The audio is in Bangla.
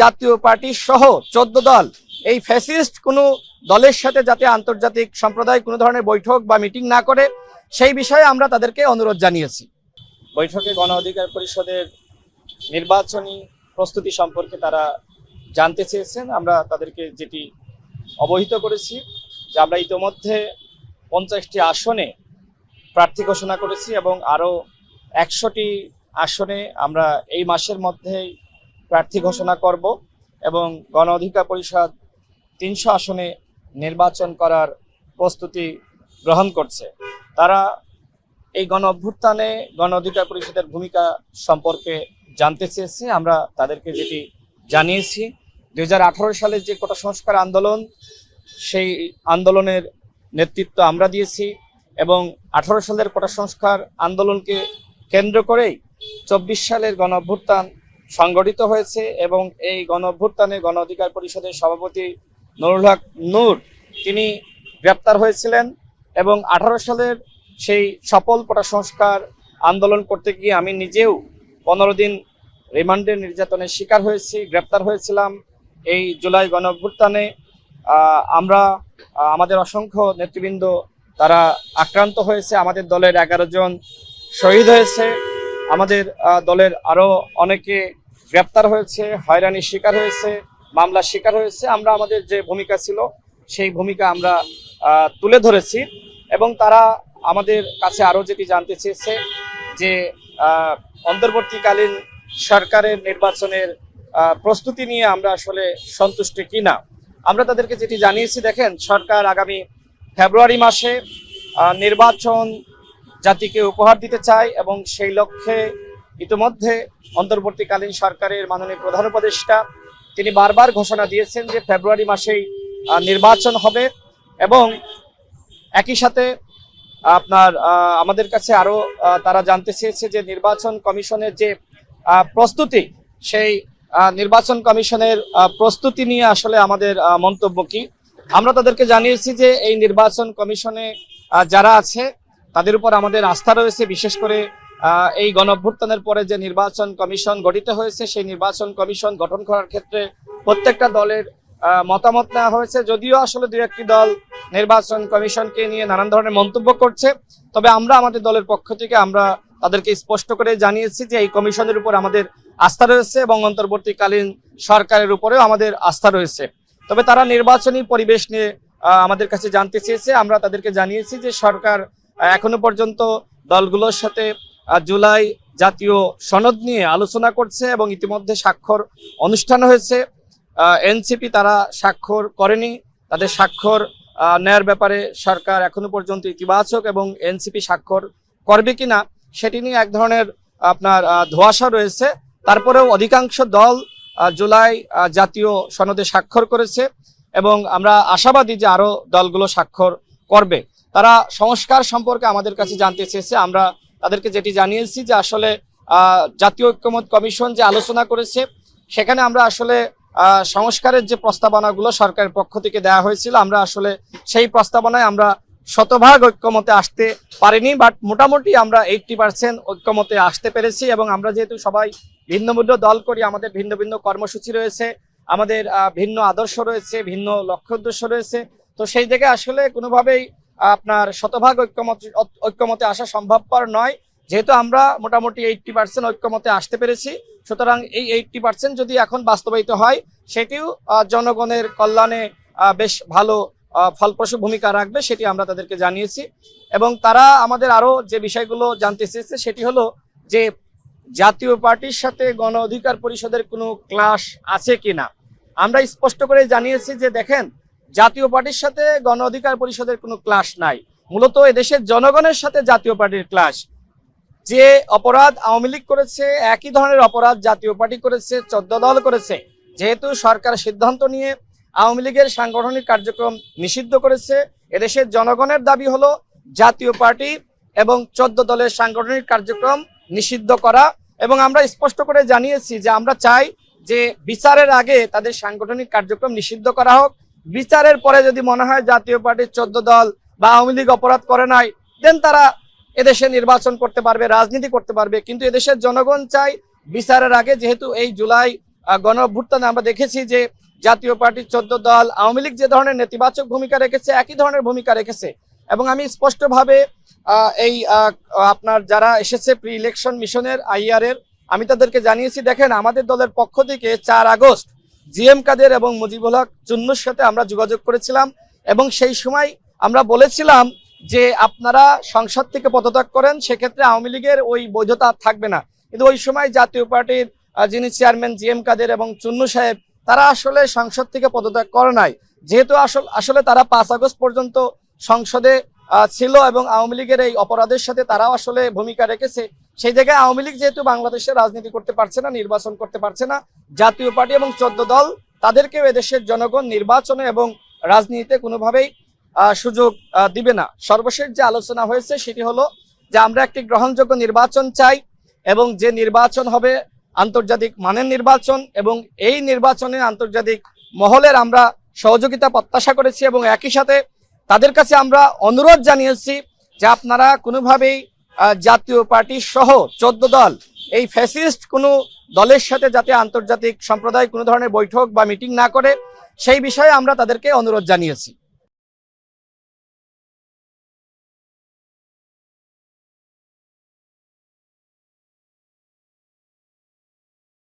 জাতীয় পার্টি সহ চোদ্দ দল। এই ফ্যাসিস্ট কোনো দলের সাথে যাতে আন্তর্জাতিক সম্প্রদায় কোনো ধরনের বৈঠক বা মিটিং না করে, সেই বিষয়ে আমরা তাদেরকে অনুরোধ জানিয়েছি। বৈঠকে গণ অধিকার পরিষদের নির্বাচনী প্রস্তুতি সম্পর্কে তারা জানতে চেয়েছেন। আমরা তাদেরকে যেটি অবহিত করেছি যে আমরা ইতোমধ্যে পঞ্চাশটি আসনে প্রার্থী ঘোষণা করেছি এবং আরও একশোটি আসনে আমরা এই মাসের মধ্যেই প্রার্থী ঘোষণা করব এবং গণ অধিকার পরিষদ তিনশো আসনে নির্বাচন করার প্রস্তুতি গ্রহণ করছে। তারা এই গণ অভ্যুত্থানে গণ অধিকার পরিষদের ভূমিকা সম্পর্কে জানতে চেয়েছি। আমরা তাদেরকে যেটি জানিয়েছি, দুই সালে যে কোটা সংস্কার আন্দোলন, সেই আন্দোলনের নেতৃত্ব আমরা দিয়েছি এবং আঠারো সালের কোটা সংস্কার আন্দোলনকে কেন্দ্র করেই চব্বিশ সালের গণ অভ্যুত্থান সংগঠিত হয়েছে এবং এই গণ অভ্যুত্থানে গণ অধিকার পরিষদের সভাপতি নুরুল হক নূর, তিনি গ্রেপ্তার হয়েছিলেন এবং আঠারো সালের সেই সফল কোটা সংস্কার আন্দোলন করতে গিয়ে আমি নিজেও পনেরো দিন রিমান্ডের নির্যাতনের শিকার হয়েছি, গ্রেপ্তার হয়েছিলাম। এই জুলাই গণ অভ্যুত্থানে আমরা আমাদের অসংখ্য নেতৃবৃন্দ তারা আক্রান্ত হয়েছে। আমাদের দলের এগারো জন শহীদ হয়েছে। আমাদের দলের আরও অনেকে গ্রেপ্তার হয়েছে, হয়রানির শিকার হয়েছে, মামলার শিকার হয়েছে। আমরা আমাদের যে ভূমিকা ছিল, সেই ভূমিকা আমরা তুলে ধরেছি এবং তারা আমাদের কাছে আরও যেটি জানতে চেয়েছে যে অন্তর্বর্তীকালীন সরকারের নির্বাচনের প্রস্তুতি নিয়ে আমরা আসলে সন্তুষ্ট কিনা। আমরা তাদেরকে যেটি জানিয়েছি, দেখেন, সরকার আগামী ফেব্রুয়ারি মাসে নির্বাচন জাতিকে উপহার দিতে চায় এবং সেই লক্ষ্যে ইতিমধ্যে অন্তর্বর্তীকালীন সরকারের মাননীয় প্রধান উপদেষ্টা তিনি বারবার ঘোষণা দিয়েছেন যে ফেব্রুয়ারি মাসেই নির্বাচন হবে এবং একই সাথে আপনার আমাদের কাছে আরও আহ, তারা জানতে চেয়েছে যে নির্বাচন কমিশনের যে প্রস্তুতি সেই নির্বাচন কমিশনের প্রস্তুতি নিয়ে আসলে আমাদের মন্তব্য কি? আমরা তাদেরকে জানিয়েছি যে এই নির্বাচন কমিশনে যারা আছে তাদের উপর আমাদের আস্থা রয়েছে বিশেষ করে এই গণ অভ্যুত্থানের পরে যে নির্বাচন কমিশন গঠিত হয়েছে, সেই নির্বাচন কমিশন গঠন করার ক্ষেত্রে প্রত্যেকটা দলের মতামত নেওয়া হয়েছে। যদিও আসলে দু একটি দল নির্বাচন কমিশনকে নিয়ে নানান ধরনের মন্তব্য করছে, তবে আমরা আমাদের দলের পক্ষ থেকে আমরা তাদেরকে স্পষ্ট করে জানিয়েছি যে এই কমিশনের উপর আমাদের আস্থা রয়েছে এবং অন্তর্বর্তীকালীন সরকারের উপরেও আমাদের আস্থা রয়েছে। তবে তারা নির্বাচনী পরিবেশ নিয়ে আমাদের কাছে জানতে চেয়েছে। আমরা তাদেরকে জানিয়েছি যে সরকার এখনও পর্যন্ত দলগুলোর সাথে জুলাই জাতীয় সনদ নিয়ে আলোচনা করছে এবং ইতিমধ্যে স্বাক্ষর অনুষ্ঠান হয়েছে। এনসিপি তারা স্বাক্ষর করেনি। তাদের স্বাক্ষর নেয়ার ব্যাপারে সরকার এখনও পর্যন্ত ইতিবাচক এবং এনসিপি স্বাক্ষর করবে কিনা সেটি নিয়ে এক ধরনের আপনার ধোঁয়াশা রয়েছে। তারপরেও অধিকাংশ দল জুলাই জাতীয় সনদে স্বাক্ষর করেছে এবং আমরা আশাবাদী যে আরও দলগুলো স্বাক্ষর করবে। তারা সংস্কার সম্পর্কে আমাদের কাছে জানতে চেয়েছে। আমরা তাদেরকে যেটি জানিয়েছি যে আসলে জাতীয় ঐক্যমত কমিশন যে আলোচনা করেছে, সেখানে আমরা আসলে সংস্কারের যে প্রস্তাবনাগুলো সরকারের পক্ষ থেকে দেওয়া হয়েছিল, আমরা আসলে সেই প্রস্তাবনায় আমরা শতভাগ ঐক্যমতে আসতে পারিনি, বাট মোটামুটি আমরা এইটটি পার্সেন্ট ঐক্যমতে আসতে পেরেছি এবং আমরা যেহেতু সবাই ভিন্ন ভিন্ন দল করি, আমাদের ভিন্ন ভিন্ন কর্মসূচি রয়েছে, আমাদের ভিন্ন আদর্শ রয়েছে, ভিন্ন লক্ষ্য উদ্দেশ্য রয়েছে, তো সেই দিকে আসলে কোনোভাবেই আপনার শতভাগ ঐক্যমত, ঐক্যমতে আসা সম্ভবপর নয়। যেহেতু আমরা মোটামুটি এইটটি পার্সেন্ট ঐক্যমতে আসতে পেরেছি, সুতরাং এই এইটটি পার্সেন্ট যদি এখন বাস্তবায়িত হয়, সেটিও জনগণের কল্যাণে বেশ ভালো ফলপ্রসূ ভূমিকা রাখবে, সেটি আমরা তাদেরকে জানিয়েছি। এবং তারা আমাদের আরও যে বিষয়গুলো জানতে চেয়েছে, সেটি হলো যে জাতীয় পার্টির সাথে গণ অধিকার পরিষদের কোনো ক্লাস আছে কিনা? আমরা স্পষ্ট করে জানিয়েছি যে, দেখেন জাতীয় পার্টির সাথে গণ অধিকার পরিষদের কোনো ক্লাস নাই। মূলত এদেশের জনগণের সাথে জাতীয় পার্টির ক্লাস। যে অপরাধ আওয়ামী লীগ করেছে, একই ধরনের অপরাধ জাতীয় পার্টি করেছে, চোদ্দ দল করেছে। যেহেতু সরকার সিদ্ধান্ত নিয়ে আওয়ামী লীগের সাংগঠনিক কার্যক্রম নিষিদ্ধ করেছে, এদেশের জনগণের দাবি হলো জাতীয় পার্টি এবং চোদ্দ দলের সাংগঠনিক কার্যক্রম নিষিদ্ধ করা এবং আমরা স্পষ্ট করে জানিয়েছি যে আমরা চাই যে বিচারের আগে তাদের সাংগঠনিক কার্যক্রম নিষিদ্ধ করা হোক বিচারের পরে যদি মনে হয় জাতীয় পার্টির চোদ্দ দল বা আওয়ামী লীগ অপরাধ করে নাই দেন তারা এদেশে নির্বাচন করতে পারবে, রাজনীতি করতে পারবে। কিন্তু এদেশের জনগণ চাই বিচারের আগে, যেহেতু এই জুলাই গণ আমরা দেখেছি যে জাতীয় পার্টির চোদ্দ দল, আওয়ামী লীগ যে ধরনের নেতিবাচক ভূমিকা রেখেছে, একই ধরনের ভূমিকা রেখেছে। এবং আমি স্পষ্টভাবে এই আপনার যারা এসেছে প্রি ইলেকশন মিশনের আইআর আমি তাদেরকে জানিয়েছি, দেখেন আমাদের দলের পক্ষ থেকে চার আগস্ট জিএম কাদের এবং মুজিবুল হক চুন্নুর সাথে আমরা যোগাযোগ করেছিলাম এবং সেই সময় আমরা বলেছিলাম যে আপনারা সংসদ থেকে পদত্যাগ করেন, সেক্ষেত্রে আওয়ামী লীগের ওই বৈধতা থাকবে না। কিন্তু ওই সময় জাতীয় পার্টির যিনি চেয়ারম্যান জি এম কাদের এবং চুন্নু সাহেব, তারা আসলে সংসদ থেকে পদত্যাগ করে নাই। যেহেতু আসল আসলে তারা পাঁচ আগস্ট পর্যন্ত সংসদে ছিল এবং আওয়ামী লীগের এই অপরাধের সাথে তারাও আসলে ভূমিকা রেখেছে সেই জায়গায় আওয়ামী লীগ যেহেতু বাংলাদেশে রাজনীতি করতে পারছে না, নির্বাচন করতে পারছে না, জাতীয় পার্টি এবং চোদ্দ দল তাদেরকেও এদেশের জনগণ নির্বাচনে এবং রাজনীতিতে কোনোভাবেই সুযোগ দিবে না। সর্বশেষ যে আলোচনা হয়েছে সেটি হলো যে আমরা একটি গ্রহণযোগ্য নির্বাচন চাই এবং যে নির্বাচন হবে আন্তর্জাতিক মানের নির্বাচন এবং এই নির্বাচনে আন্তর্জাতিক মহলের আমরা সহযোগিতা প্রত্যাশা করেছি এবং একই সাথে তাদের কাছে আমরা অনুরোধ জানিয়েছি যে আপনারা কোনোভাবেই জাতীয় পার্টি সহ চোদ্দ দল। এই ফ্যাসিস্ট কোনো দলের সাথে যাতে আন্তর্জাতিক সম্প্রদায় কোনো ধরনের বৈঠক বা মিটিং না করে, সেই বিষয়ে আমরা তাদেরকে অনুরোধ জানিয়েছি।